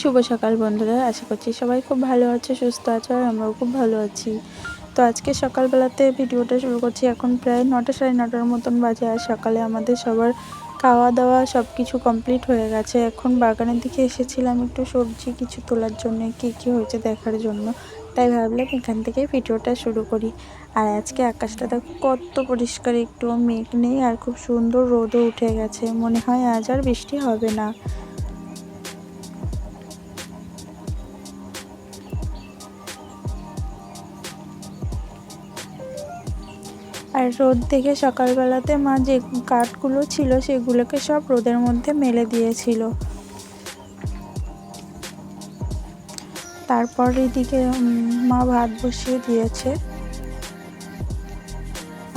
শুভ সকাল বন্ধুরা, আশা করছি সবাই খুব ভালো আছে, সুস্থ আছে, আর আমরাও খুব ভালো আছি। তো আজকে সকালবেলাতে ভিডিওটা শুরু করছি এখন প্রায় নটা সাড়ে নটার মতন বাজে, আর সকালে আমাদের সবার খাওয়া দাওয়া সব কিছু কমপ্লিট হয়ে গেছে। এখন বাগানের দিকে এসেছিলাম একটু সবজি কিছু তোলার জন্য, কী কী হয়েছে দেখার জন্য। তাই ভাবলাম এখান থেকে ভিডিওটা শুরু করি। আর আজকে আকাশটা দেখো কত পরিষ্কার একটু মেঘ নেই, আর খুব সুন্দর রোদও উঠে গেছে। মনে হয় আজ আর বৃষ্টি হবে না। আর রোদ দেখে সকালবেলাতে মা যে কাঠগুলো ছিল সেগুলোকে সব রোদের মধ্যে মেলে দিয়েছিল। তারপর এদিকে মা ভাত বসিয়ে দিয়েছে।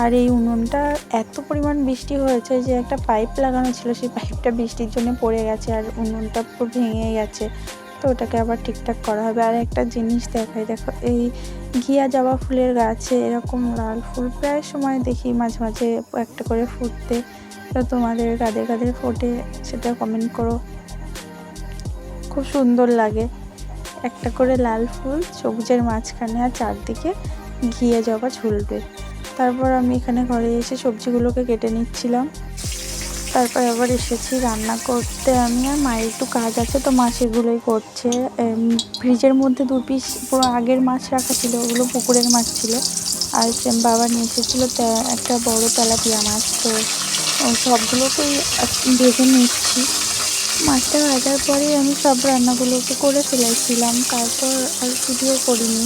আর এই উনুনটা এত পরিমাণ বৃষ্টি হয়েছে যে একটা পাইপ লাগানো ছিল, সেই পাইপটা বৃষ্টির জন্য পড়ে গেছে আর উনুনটা পুরো ভেঙে গেছে। ওটাকে আবার ঠিকঠাক করা হবে। আর একটা জিনিস দেখাই, দেখো, এই ঘিয়া জবা ফুলের গাছে এরকম লাল ফুল প্রায় সময় দেখি মাঝে মাঝে একটা করে ফুটতে। তো তোমাদের কাদের কাদের ফোটে সেটা কমেন্ট করো। খুব সুন্দর লাগে। একটা করে লাল ফুল সবুজের মাঝখানে আর চারদিকে ঘিয়ে জবা ঝুলবে। তারপর আমি এখানে ঘরে এসে সবজিগুলোকে কেটে নিচ্ছিলাম। তারপর আবার এসেছি রান্না করতে। আমি আর মায়ের একটু কাজ আছে, তো মা সেগুলোই করছে। ফ্রিজের মধ্যে দু পিস পুরো আগের মাছ রাখা ছিল, ওগুলো পুকুরের মাছ ছিল। আর বাবা নিয়ে এসেছিল একটা বড় তেলাপিয়া মাছ, তো সবগুলোকেই ভেজে নিচ্ছি। মাছটা ভাজার পরেই আমি সব রান্নাগুলোকে করে ফেলেছিলাম, তারপর আর ভিডিও করিনি।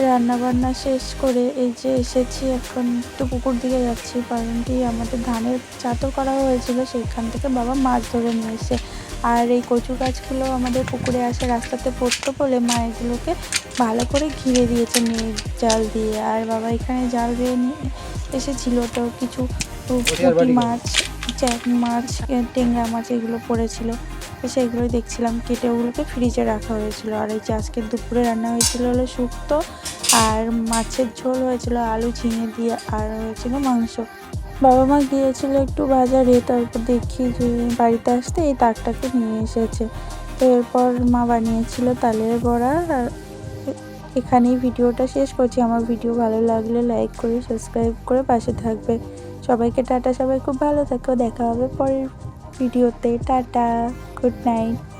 রান্না বান্না শেষ করে এই যে এসেছি এখন একটু পুকুর দিকে যাচ্ছি। কারণ কি আমাদের ধানের চাতর করা হয়েছিল সেইখান থেকে বাবা মাছ ধরে নিয়ে এসে। আর এই কচু গাছগুলো আমাদের পুকুরে আসে রাস্তাতে পড়তো বলে মা এগুলোকে ভালো করে ঘিরে দিয়েছে নেট জাল দিয়ে। আর বাবা এখানে জাল দিয়ে নিয়ে এসেছিল তো কিছু পুঁটি মাছ চ্যাক মাছ টেংরা মাছ এগুলো পড়েছিল। তো সেগুলোই দেখছিলাম কেটে ওগুলোকে ফ্রিজে রাখা হয়েছিল। আর এই যে আজকে দুপুরে রান্না হয়েছিল হলো শুক্তো আর মাছের ঝোল হয়েছিল আলু ঝিঙে দিয়ে আর হয়েছিল মাংস। বাবা মা গিয়েছিল একটু বাজারে, তারপর দেখি যে বাড়িতে আসতে এই তাকটাকে নিয়ে এসেছে। তো এরপর মা বানিয়েছিল তালের বড়া আর এখানেই ভিডিওটা শেষ করছি। আমার ভিডিও ভালো লাগলে লাইক করে, সাবস্ক্রাইব করে পাশে থাকবে। সবাইকে টাটা, সবাই খুব ভালো থাকো। দেখা হবে পরের ভিডিওতে টাটা গুড নাইট